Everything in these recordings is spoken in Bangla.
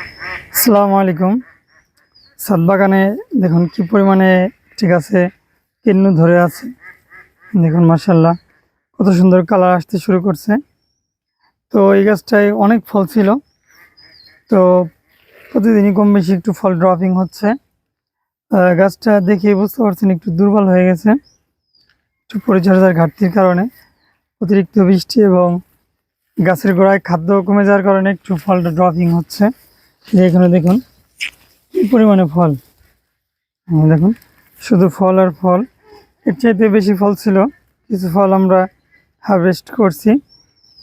আসসালামু আলাইকুম। সাত বাগানে দেখুন কি পরিমাণে ঠিক আছে কিন্নু ধরে আছে। দেখুন মার্শাল্লাহ কত সুন্দর কালার আসতে শুরু করছে। তো এই গাছটায় অনেক ফল ছিল। তো প্রতিদিনই কম বেশি একটু ফল ড্রপিং হচ্ছে। গাছটা দেখে বুঝতে পারছেন একটু দুর্বল হয়ে গেছে। একটু পরিচর্যার ঘাটতির কারণে অতিরিক্ত বৃষ্টি এবং গাছের গোড়ায় খাদ্য কমে যাওয়ার কারণে একটু ফলটা ড্রপিং হচ্ছে। যে এখানে দেখুন, কি পরিমাণে ফল? দেখুন, শুধু ফল আর ফল। এর চাইতে বেশি ফল ছিল, কিছু ফল আমরা হারভেস্ট করছি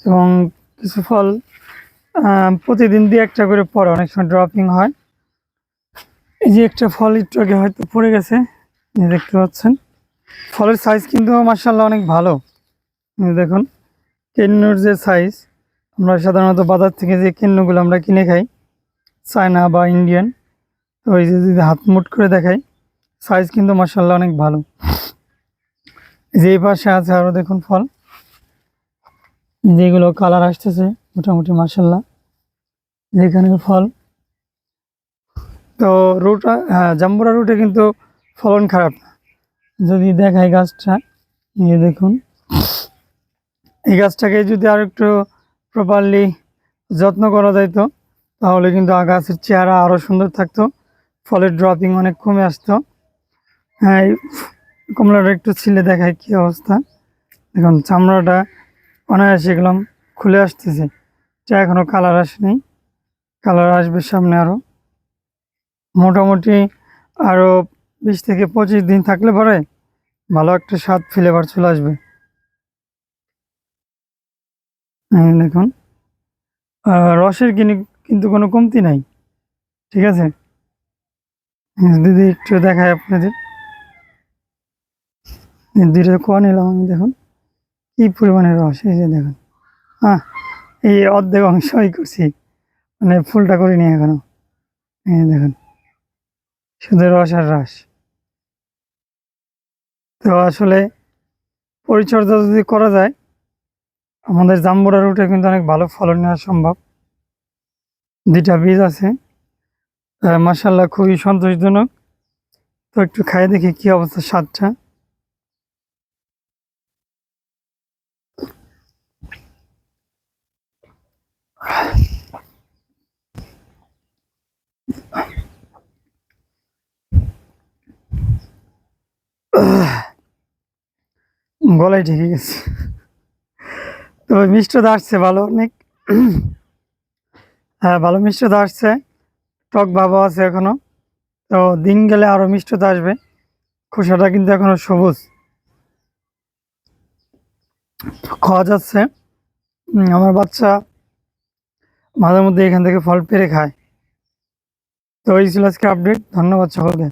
এবং কিছু ফল প্রতিদিন দিয়ে একটা করে পড়ে, অনেক সময় ড্রপিং হয়। এই যে একটা ফল একটু আগে হয়তো পড়ে গেছে দেখতে পাচ্ছেন। ফলের সাইজ কিন্তু মার্শাল্লাহ অনেক ভালো। দেখুন, কেন্নুর যে সাইজ আমরা সাধারণত বাজার থেকে যে কেন্নুগুলো আমরা কিনে খাই চায়না বা ইন্ডিয়ান তো এই যে যদি হাত মুট করে দেখাই সাইজ কিন্তু মার্শাল্লাহ অনেক ভালো। যে পাশে আছে আরও দেখুন ফল। যেগুলো কালার আসতেছে, মোটামুটি মার্শাল্লাহ যেখানে ফল। তো রুট হ্যাঁ জাম্বুরা রুটে কিন্তু ফলন খারাপ না। যদি দেখাই গাছটা নিয়ে দেখুন। এই গাছটাকে যদি আর একটু প্রপারলি যত্ন করা যাইতো তাহলে কিন্তু গাছের চেহারা আরও সুন্দর থাকতো। ফলের ড্রপিং অনেক কমে আসতো। হ্যাঁ কমলাটা একটু ছিলে দেখায় কী অবস্থা। দেখুন, চামড়াটা অনায়াসে গেলাম খুলে আসতেছে। যা এখনও কালার আসেনি। কালার আসবে সামনে আরও মোটামুটি আরও বিশ থেকে পঁচিশ দিন থাকলে পরে ভালো একটা স্বাদ ফ্লেভার চলে আসবে। এই দেখুন। রসের কিনি কিন্তু কোনো কমতি নাই। ঠিক আছে? দিদি একটু দেখায় আপনাদের। দুইটা কোয়া নিলাম আমি দেখুন। কি পরিমাণে রস, এই যে দেখুন। হ্যাঁ এই অর্ধেক অংশই করছি। মানে ফুলটা করিনি এখনও। এই দেখুন। শুধু রস আর রস। তো আসলে পরিচর্যা যদি করা যায়, আমাদের জাম্বুরা রুটে কিন্তু অনেক ভালো ফলন নেওয়া সম্ভব। দুইটা বীজ আছে। মাসাল্লাহ খুবই সন্তোষজনক। তো একটু খাই দেখি কি অবস্থা স্বাদটা। গলায় ঢেকে গেছে। তো মিষ্টতা আসছে ভালো, অনেক। হ্যাঁ ভালো মিষ্টতা আসছে। টক বাবা আছে এখনও। তো দিন গেলে আরও মিষ্টতা আসবে। খোসাটা কিন্তু এখনও সবুজ। খাওয়া যাচ্ছে। আমার বাচ্চা মাঝে মধ্যে এখান থেকে ফল পেরে খায়। তো এই ছিল আজকে আপডেট ধন্যবাদ সকলকে।